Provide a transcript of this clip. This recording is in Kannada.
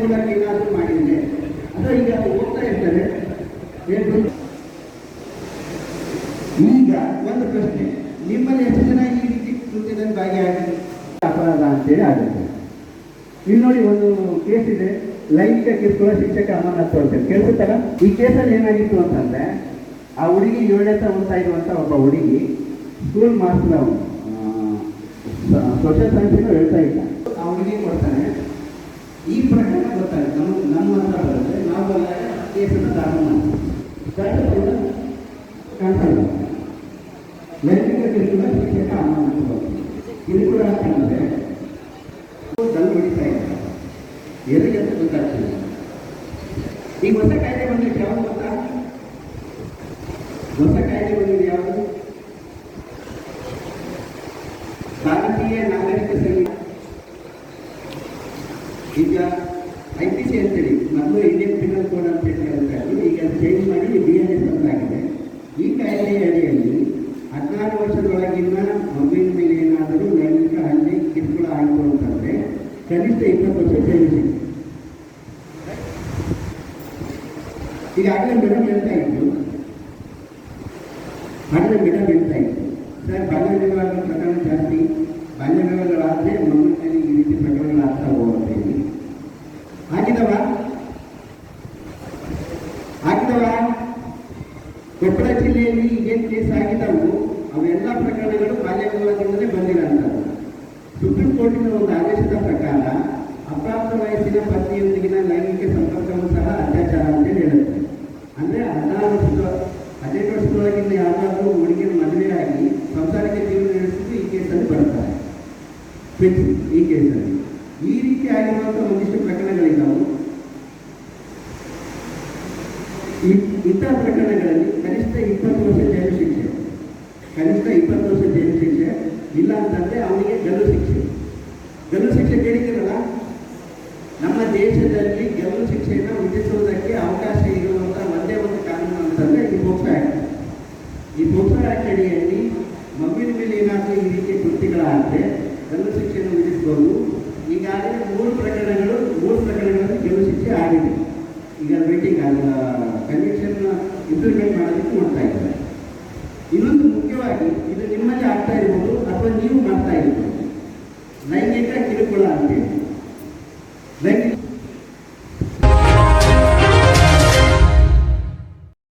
ಮೂಲಕ ಏನಾದರೂ ಮಾಡಿದ್ರೆ ಅಥವಾ ಈಗ ಅದು ಹೋಗ್ತಾ ಇರ್ತಾರೆ ಈಗ ಒಂದು ಪ್ರಶ್ನೆ, ನಿಮ್ಮಲ್ಲಿ ಎಷ್ಟು ಜನ ಈ ರೀತಿ ಕೃತ್ಯದಲ್ಲಿ ಭಾಗಿಯಾಗಿ ಅಪರಾಧ ಅಂತೇಳಿ ಆಗುತ್ತೆ. ಇಲ್ಲಿ ನೋಡಿ ಒಂದು ಕೇಸ್ ಇದೆ. ಲೈಂಗಿಕ ಕಿರುಕುಳ ಶಿಕ್ಷಕ ಅಮರನಾಥ್ ಅಂತ. ಕೇಳಿಸುತ್ತಲ್ಲ? ಈ ಕೇಸಲ್ಲಿ ಏನಾಗಿತ್ತು ಅಂತಂದ್ರೆ, ಆ ಹುಡುಗಿ ಏಳನೇ ಓದ್ತಾ ಇರುವಂತ ಒಬ್ಬ ಹುಡುಗಿ ಸ್ಕೂಲ್ ಮಾಸ್ಟರ್ ಅವನು ಸೋಷಿಯಲ್ ಸೈನ್ಸ್ ಹೇಳ್ತಾ ಇದ್ದ ಆ ಹುಡುಗಿ ಕೊಡ್ತಾನೆ. ಈ ಪ್ರಕರಣ ಗೊತ್ತಾಗುತ್ತೆ ನಮ್ಮ ಹತ್ರ ಬರುತ್ತೆ. ನಾವು ಬಂದಾಗ ಕೇಸನ್ನು ದಾಖಲು ಮಾಡ್ತೀವಿ. ದಾಖಲು ಕೂಡ ಕಾಣ್ತಲ್ಲ ಲೈಂಗಿಕ ಕಿರುಕುಳ ಶಿಕ್ಷಕ ಇದು ಕೂಡ ಅಂತಂದ್ರೆ ಗಲ್ಲು ಹಿಡಿತಾ ಇಲ್ಲ. ಎದಕ್ಕೆ ಅಂತ ಗೊತ್ತಾಗ್ತಿಲ್ಲ. ಈಗ ಹೊಸ ಕಾಯ್ದೆ ಬಂದಿದ್ದು ಯಾವುದು ಗೊತ್ತಾ? ಹೊಸ ಕಾಯ್ದೆ ಬಂದಿದ್ದು ಯಾವುದು? ಭಾರತೀಯ ನಾಗರಿಕ ಈಗ ಐ ಪಿ ಸಿ ಅಂತೇಳಿ ಮೊದಲು ಇಂಡಿಯನ್ ಪಿನಲ್ ಕೋಡ್ ಅಂತ ಹೇಳಿ ಈಗ ಚೇಂಜ್ ಮಾಡಿ ಬಿ ಎನ್ ಎಸ್ ಅಂತಾಗಿದೆ ಈ ಕಾಯ್ದೆಯ ಅಡಿಯಲ್ಲಿ ಹದಿನಾರು ವರ್ಷದೊಳಗಿನ ಮಗುವಿನ ಮೇಲೆ ಏನಾದರೂ ಲೈಂಗಿಕ ಹಲ್ಲೆ, ಕಿರುಕುಳ ಆಯಿತು ಅಂತಂದರೆ ಕನಿಷ್ಠ ಇಪ್ಪತ್ತು ವರ್ಷ ಸೇವಿಸಿ ಈಗಾಗಲೇ ಮೇಡಮ್ ಹೇಳ್ತಾ ಇದ್ದು ಆಗಲೇ ಮೇಡಮ್ ಕೊಪ್ಪಳ ಜಿಲ್ಲೆಯಲ್ಲಿ ಏನು ಕೇಸ್ ಆಗಿದವು ಅವೆಲ್ಲ ಪ್ರಕರಣಗಳು ಬಾಲ್ಯ ವಿವಾಹದಿಂದಲೇ ಬಂದಿರೋಂಥದ್ದು. ಸುಪ್ರೀಂ ಕೋರ್ಟಿನ ಒಂದು ಆದೇಶದ ಪ್ರಕಾರ ಅಪ್ರಾಪ್ತ ವಯಸ್ಸಿನ ಪತ್ನಿಯೊಂದಿಗಿನ ಲೈಂಗಿಕ ಸಂಪರ್ಕವೂ ಸಹ ಅತ್ಯಾಚಾರ ಅಂತ ಹೇಳುತ್ತೆ. ಅಂದರೆ ಹದಿನಾರು ವರ್ಷದ, ಹದಿನೆಂಟು ವರ್ಷದೊಳಗಿಂದ ಯಾರಾದರೂ ಹುಡುಗಿನ ಮದುವೆಯಾಗಿ ಸಂಸಾರಕ್ಕೆ ಜೀವನ ನಡೆಸಿದ್ದು ಈ ಕೇಸಲ್ಲಿ ಬರ್ತಾರೆ ಈ ಕೇಸಲ್ಲಿ. ಈ ರೀತಿ ಆಗಿರುವಂಥ ಒಂದಿಷ್ಟು ಪ್ರಕರಣಗಳಿದ್ದಾವೆ. ಇಂತಹ ಪ್ರಕರಣಗಳಲ್ಲಿ ಕನಿಷ್ಠ ಇಪ್ಪತ್ತು ವರ್ಷ ಜೈಲು ಶಿಕ್ಷೆ. ಕನಿಷ್ಠ ಇಪ್ಪತ್ತು ವರ್ಷ ಜೈಲು ಶಿಕ್ಷೆ. ಇಲ್ಲ ಅಂತಂದ್ರೆ ಅವನಿಗೆ ಗಲ್ಲು ಶಿಕ್ಷೆ. ಗಲ್ಲು ಶಿಕ್ಷೆ ಕೇಳಿದ್ದೀರಲ್ಲ? ನಮ್ಮ ದೇಶದಲ್ಲಿ ಗಲ್ಲು ಶಿಕ್ಷೆಯನ್ನು ವಿಧಿಸುವುದಕ್ಕೆ ಅವಕಾಶ ಇರುವಂತ ಒಂದೇ ಒಂದು ಕಾನೂನು ಅಂತಂದ್ರೆ ಈ ಪೋಕ್ಸೋ ಆಕ್ಟ್. ಈ ಪೋಕ್ಸೋ ಆಕ್ಟ್ ಅಡಿಯಲ್ಲಿ ಮಗುವಿನ ಮೇಲೆ ಏನಾದರೂ ಈ ರೀತಿ ಕೃತ್ಯಗಳಾದರೆ ಗಲ್ಲು ಶಿಕ್ಷೆಯನ್ನು ವಿಧಿಸಬಹುದು ಈಗಾಗಲೇ ಮೂರು ಪ್ರಕರಣಗಳು, ಮೂರು ಪ್ರಕರಣಗಳಲ್ಲಿ ಗಲ್ಲು ಶಿಕ್ಷೆ ಆಗಿದೆ. ಈಗ ವೇಟಿಂಗ್ ಕನ್ವಿಕ್ಷನ್ ಇಂಪ್ಲಿಮೆಂಟ್ ಮಾಡೋದಕ್ಕೆ ನೋಡ್ತಾ ಇದ್ದಾರೆ.